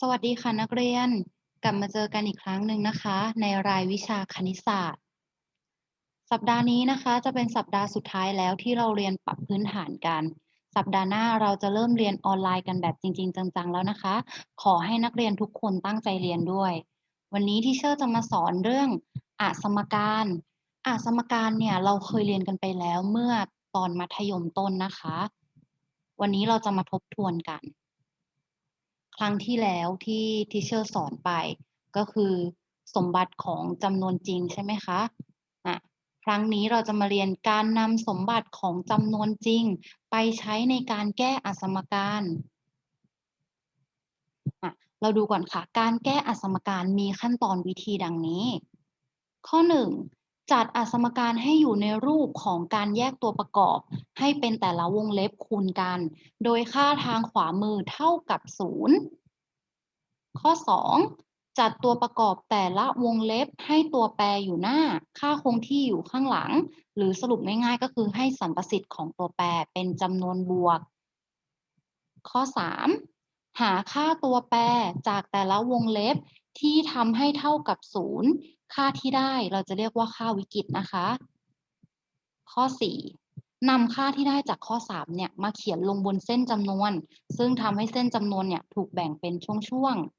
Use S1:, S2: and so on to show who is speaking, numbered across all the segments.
S1: สวัสดีค่ะนักเรียน กลับมาเจอกันอีกครั้งหนึ่งนะคะ ในรายวิชาคณิตศาสตร์ สัปดาห์นี้นะคะจะเป็นสัปดาห์สุดท้ายแล้วที่เราเรียนปรับพื้นฐานกัน สัปดาห์หน้าเราจะเริ่มเรียนออนไลน์กันแบบจริง ๆ จังๆแล้วนะคะ ขอให้นักเรียนทุกคนตั้งใจเรียนด้วย วันนี้ที่เชอร์จะมาสอนเรื่องอะสมการอะสมการเนี่ยเราเคยเรียนกันไปแล้วเมื่อตอนมัธยมต้นนะคะ วันนี้เราจะมาทบทวนกัน ครั้งที่แล้วที่ทิเชอร์สอนไป ก็คือสมบัติของจำนวนจริงใช่ไหมคะอะครั้งนี้เราจะมาเรียนการนำสมบัติของจำนวนจริง ไปใช้ในการแก้อสมการอะเราดูก่อนค่ะ การแก้อสมการมีขั้นตอนวิธีดังนี้ ข้อ 1 จัดอสมการให้อยู่ในรูปของการแยกตัวประกอบ ให้เป็นแต่ละวงเล็บคูณกัน โดยค่าทางขวามือเท่ากับ 0 ข้อ 2 จัดตัวประกอบแต่ละวงเล็บให้ตัวแปรอยู่หน้า ค่าคงที่อยู่ข้างหลัง หรือสรุปง่ายๆก็คือให้สัมประสิทธิ์ของตัวแปรเป็นจำนวนบวก ข้อ 3 หาค่าตัวแปรจากแต่ละวงเล็บที่ทำให้เท่ากับ 0 ค่าที่ได้เราจะเรียกว่าค่าวิกฤตนะคะ ข้อ 4นำค่าที่ได้จากข้อ 3 เนี่ยมาเขียนลงบนเส้นจำนวน ซึ่งทำให้เส้นจำนวนเนี่ยถูกแบ่งเป็นช่วงๆ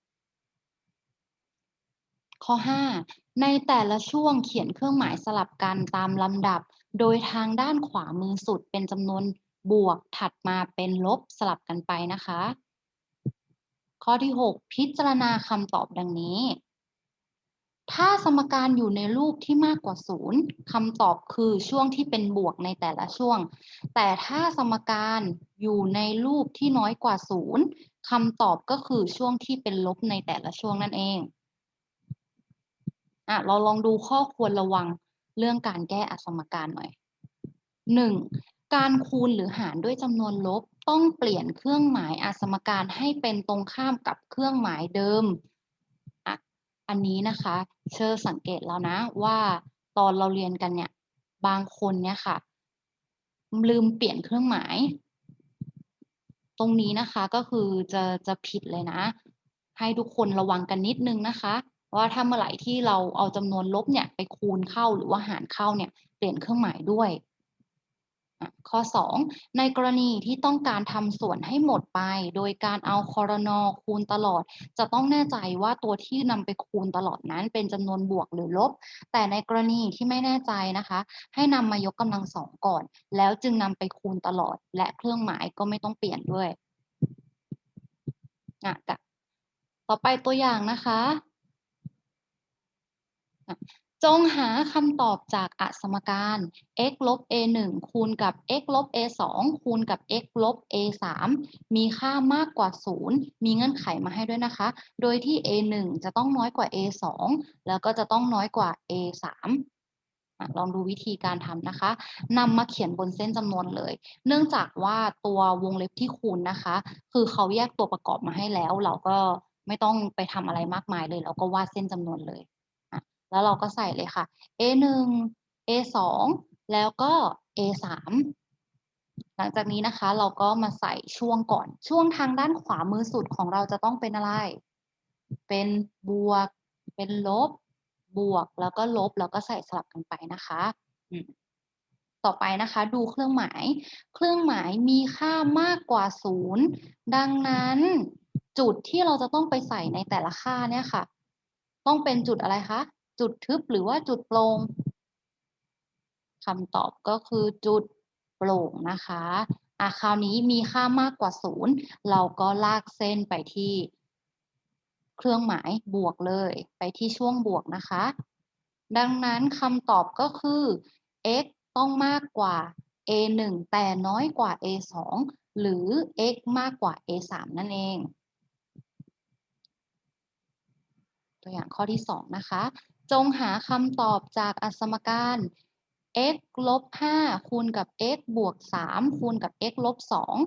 S1: ข้อ 5 ในแต่ละช่วงเขียนเครื่องหมายสลับกันตามลำดับ โดยทางด้านขวามือสุดเป็นจำนวนบวกถัดมาเป็นลบสลับกันไปนะคะ ข้อที่ 6 พิจารณาคำตอบดังนี้ ถ้าสมการอยู่ในรูปที่มากกว่า0คำตอบคือช่วงที่เป็นบวกในแต่ละช่วง แต่ถ้าสมการอยู่ในรูปที่น้อยกว่า0คำตอบก็คือช่วงที่เป็นลบในแต่ละช่วงนั่นเองอะเราลองดูข้อควรระวังเรื่องการแก้อสมการหน่อย 1. การคูณหรือหารด้วยจำนวนลบต้องเปลี่ยนเครื่องหมายอสมการให้เป็นตรงข้ามกับเครื่องหมายเดิม อันนี้นะคะเชอร์สังเกตแล้วนะว่าตอนเราเรียนกันเนี่ยบางคนเนี่ยค่ะ ลืมเปลี่ยนเครื่องหมาย ตรงนี้นะคะก็คือจะจะผิดเลยนะ ให้ทุกคนระวังกันนิดนึงนะคะว่าถ้าเมื่อไหร่ที่เราเอาจำนวนลบเนี่ยไปคูณเข้าหรือว่าหารเข้าเนี่ยเปลี่ยนเครื่องหมายด้วย ข้อ 2 ในกรณีที่ต้องการทำส่วนให้หมดไป โดยการเอาคอรนอคูณตลอด จะต้องแน่ใจว่าตัวที่นำไปคูณตลอดนั้นเป็นจำนวนบวกหรือลบ แต่ในกรณีที่ไม่แน่ใจนะคะ ให้นำมายกกำลังสองก่อน แล้วจึงนำไปคูณตลอด และเครื่องหมายก็ไม่ต้องเปลี่ยนด้วยอะต่อไปตัวอย่างนะคะ จงหาคำตอบจากอสมการ x ลบ a 1คูณกับ x ลบ a 2คูณกับ x ลบ a 3มีค่ามากกว่า 0 มีเงื่อนไขมาให้ด้วยนะคะ โดยที่ a 1จะต้องน้อยกว่า a 2แล้วก็จะต้องน้อยกว่า a 3ลองดูวิธีการทำนะคะนำมาเขียนบนเส้นจำนวนเลย เนื่องจากว่าตัววงเล็บที่คูณนะคะ คือเขาแยกตัวประกอบมาให้แล้ว เราก็ไม่ต้องไปทำอะไรมากมายเลยเราก็วาดเส้นจำนวนเลย แล้วเราก็ใส่เลยค่ะ A 1 A 2 แล้วก็ A 3 หลังจากนี้นะคะ เราก็มาใส่ช่วงก่อน ช่วงทางด้านขวามือสุดของเราจะต้องเป็นอะไร เป็นบวก เป็นลบ บวก แล้วก็ลบ แล้วก็ใส่สลับกันไปนะคะต่อไปนะคะ ดูเครื่องหมาย เครื่องหมายมีค่ามากกว่าศูนย์ดังนั้นจุดที่เราจะต้องไปใส่ในแต่ละค่าเนี่ยค่ะ ต้องเป็นจุดอะไรคะ จุดทึบหรือว่าจุดโปร่งคำตอบก็คือจุดโปร่งนะคะอะคราวนี้มีค่ามากกว่าศูนย์เราก็ลากเส้นไปที่ เครื่องหมายบวกเลย ไปที่ช่วงบวกนะคะ ดังนั้นคำตอบก็คือ x ต้องมากกว่า a 1แต่น้อยกว่า a 2หรือ x มากกว่า a 3นั่นเอง ตัวอย่างข้อที่ 2 นะคะ จงหาคำตอบจากอสมการ x ลบ5คูณกับ x บวก 3 คูณกับ x ลบ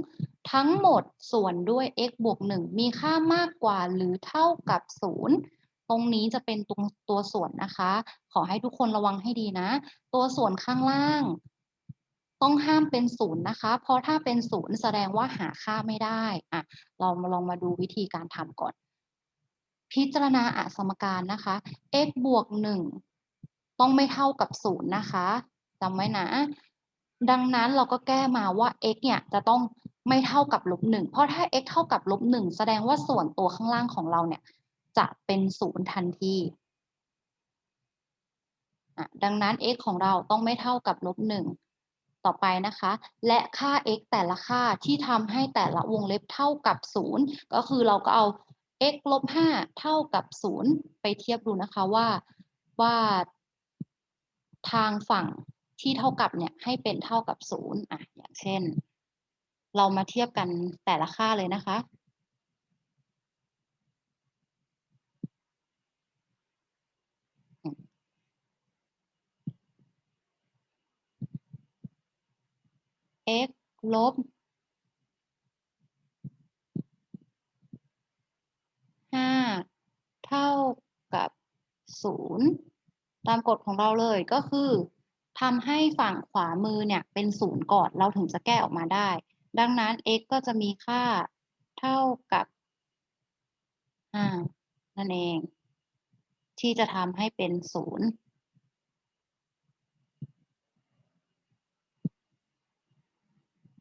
S1: 2 ทั้งหมดส่วนด้วย x บวก 1 มีค่ามากกว่าหรือเท่ากับ 0 ตรงนี้จะเป็นตรงตัวส่วนนะคะ ขอให้ทุกคนระวังให้ดีนะ ตัวส่วนข้างล่าง ต้องห้ามเป็นศูนย์นะคะ เพราะถ้าเป็นศูนย์แสดงว่าหาค่าไม่ได้อะเรามาลองมาดูวิธีการทำก่อน พิจารณาอสมการนะคะ x บวกหนึ่งต้องไม่เท่ากับศูนย์นะคะจำไว้นะ ดังนั้นเราก็แก้มาว่า x เนี่ยจะต้องไม่เท่ากับลบหนึ่งเพราะถ้า x เท่ากับลบหนึ่งแสดงว่าส่วนตัวข้างล่างของเราเนี่ย จะเป็นศูนย์ทันทีดังนั้น x ของเราต้องไม่เท่ากับลบหนึ่งต่อไปนะคะ และค่า x แต่ละค่าที่ทำให้แต่ละวงเล็บเท่ากับศูนย์ก็คือเราก็เอา x ลบห้าเท่ากับศูนย์ไปเทียบดูนะคะว่าว่าทางฝั่งที่เท่ากับเนี่ยให้เป็นเท่ากับศูนย์อะ อย่างเช่น เรามาเทียบกันแต่ละค่าเลยนะคะ x ลบห้าเท่ากับศูนย์ตามกฎของเราเลยก็คือทำให้ฝั่งขวามือเนี่ยเป็นศูนย์ก่อนเราถึงจะแก้ออกมาได้ ดังนั้น x ก็จะมีค่าเท่ากับห้านั่นเอง ที่จะทำให้เป็นศูนย์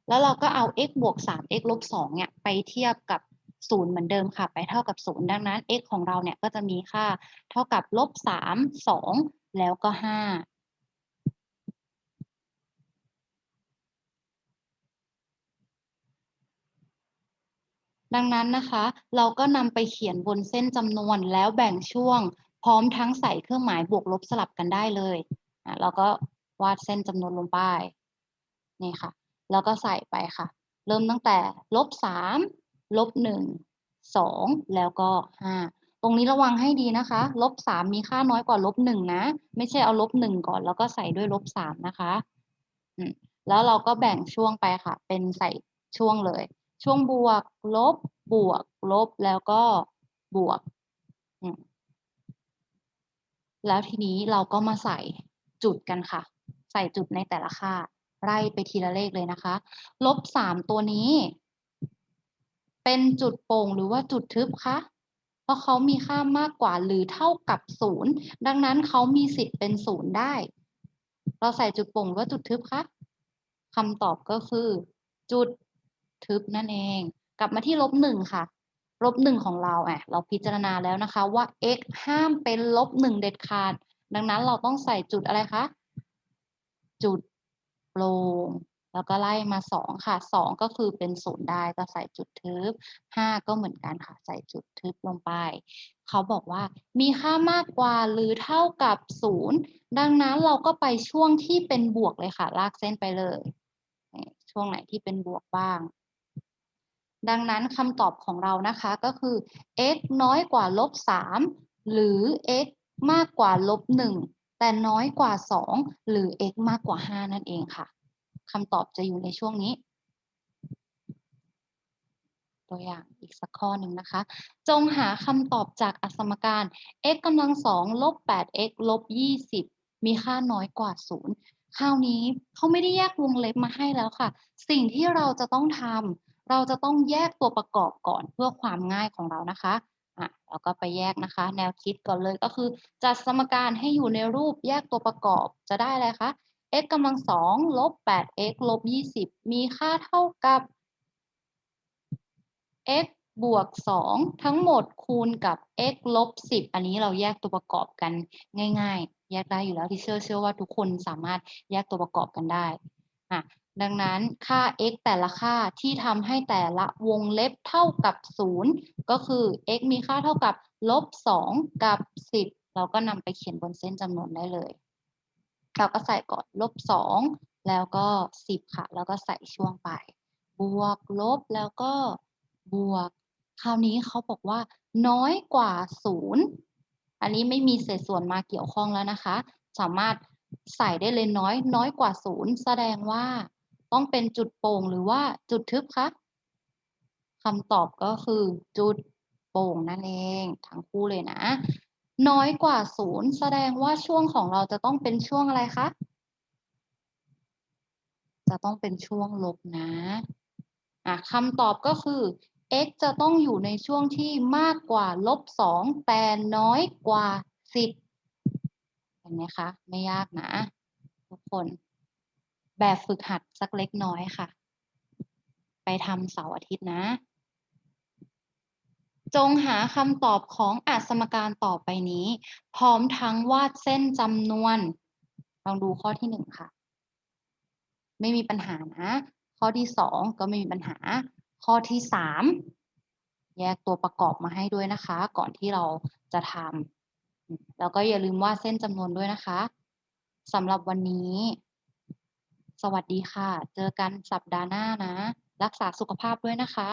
S1: แล้วเราก็เอา x บวก 3x ลบ 2 เนี่ย ไปเทียบกับ ศูนย์เหมือนเดิมค่ะ ไปเท่ากับศูนย์ดังนั้น x ของเราเนี่ยก็จะมีค่าเท่ากับลบ3 2แล้วก็5ดังนั้นนะคะ เราก็นำไปเขียนบนเส้นจำนวนแล้วแบ่งช่วง พร้อมทั้งใส่เครื่องหมายบวกลบสลับกันได้เลยอะเราก็วาดเส้นจำนวนลงไปนี่ค่ะ แล้วก็ใส่ไปค่ะ เริ่มตั้งแต่ลบสาม ลบหนึ่งสองแล้วก็ห้าตรงนี้ระวังให้ดีนะคะลบสามมีค่าน้อยกว่าลบหนึ่งนะ ไม่ใช่เอาลบหนึ่งก่อน แล้วก็ใส่ด้วยลบสามนะคะแล้วเราก็แบ่งช่วงไปค่ะ เป็นใส่ช่วงเลย ช่วงบวก ลบ บวก ลบแล้วก็บวกแล้วทีนี้เราก็มาใส่จุดกันค่ะ ใส่จุดในแต่ละค่า ไล่ไปทีละเลขเลยนะคะ ลบสามตัวนี้ เป็นจุดโป่งหรือว่าจุดทึบคะเพราะเขามีค่ามากกว่าหรือเท่ากับศูนย์ดังนั้นเขามีสิทธิ์เป็นศูนย์ได้ เราใส่จุดโป่งหรือว่าจุดทึบคะคำตอบก็คือ จุดทึบนั่นเอง กลับมาที่ลบหนึ่งค่ะลบหนึ่งของเราอะเราพิจารณาแล้วนะคะว่า x ห้ามเป็นลบหนึ่งเด็ดขาด ดังนั้นเราต้องใส่จุดอะไรคะ จุดโปร่ง แล้วก็ไล่มาสองค่ะสองก็คือเป็นศูนย์ได้ก็ใส่จุดทึบห้าก็เหมือนกันค่ะ ใส่จุดทึบลงไป เขาบอกว่ามีค่ามากกว่าหรือเท่ากับศูนย์ดังนั้นเราก็ไปช่วงที่เป็นบวกเลยค่ะ ลากเส้นไปเลย ช่วงไหนที่เป็นบวกบ้าง ดังนั้นคำตอบของเรานะคะก็คือ x น้อยกว่าลบสามหรือ x มากกว่าลบหนึ่งแต่น้อยกว่า 2 หรือ x มากกว่า 5 นั่นเองค่ะ คำตอบจะอยู่ในช่วงนี้ ตัวอย่างอีกสักข้อหนึ่งนะคะ จงหาคำตอบจากอสมการ x กำลังสองลบ 8x ลบ 20 มีค่าน้อยกว่า 0 คราวนี้เขาไม่ได้แยกวงเล็บมาให้แล้วค่ะ สิ่งที่เราจะต้องทำเราจะต้องแยกตัวประกอบก่อนเพื่อความง่ายของเรานะคะอะเราก็ไปแยกนะคะ แนวคิดก่อนเลยก็คือ จัดสมการให้อยู่ในรูปแยกตัวประกอบจะได้อะไรคะ x กำลังสองลบ 8x ลบ 20 มีค่าเท่ากับ x บวก 2 ทั้งหมดคูณกับ x ลบ 10 อันนี้เราแยกตัวประกอบกันง่าย ๆ แยกได้อยู่แล้วที่เชื่อเชื่อว่าทุกคนสามารถแยกตัวประกอบกันได้อะดังนั้นค่า x แต่ละค่าที่ทำให้แต่ละวงเล็บเท่ากับ 0 ก็คือ x มีค่าเท่ากับลบ 2 กับ 10 เราก็นำไปเขียนบนเส้นจำนวนได้เลย เราก็ใส่ก่อนลบ2แล้วก็10ค่ะ แล้วก็ใส่ช่วงไป บวกลบแล้วก็บวก คราวนี้เขาบอกว่า น้อยกว่า0อันนี้ไม่มีเศษส่วนมาเกี่ยวข้องแล้วนะคะ สามารถใส่ได้เลยน้อย น้อยกว่า0แสดงว่าต้องเป็นจุดโป่งหรือว่าจุดทึบคะคำตอบก็คือจุดโป่งนั่นเอง ทั้งคู่เลยนะ น้อยกว่า0แสดงว่าช่วงของเราจะต้องเป็นช่วงอะไรคะ จะต้องเป็นช่วงลบนะอะคำตอบก็คือ x จะต้องอยู่ในช่วงที่มากกว่าลบสองแต่น้อยกว่าสิบเห็นไหมคะ ไม่ยากนะ ทุกคน แบบฝึกหัดสักเล็กน้อยค่ะ ไปทำเสาร์อาทิตย์นะ จงหาคำตอบของอสมการต่อไปนี้ พร้อมทั้งวาดเส้นจำนวนลองดูข้อที่หนึ่งค่ะ ไม่มีปัญหานะ ข้อที่สองก็ไม่มีปัญหา ข้อที่สามแยกตัวประกอบมาให้ด้วยนะคะ ก่อนที่เราจะทำแล้วก็อย่าลืมวาดเส้นจำนวนด้วยนะคะสำหรับวันนี้ สวัสดีค่ะ เจอกันสัปดาห์หน้านะ รักษาสุขภาพด้วยนะคะ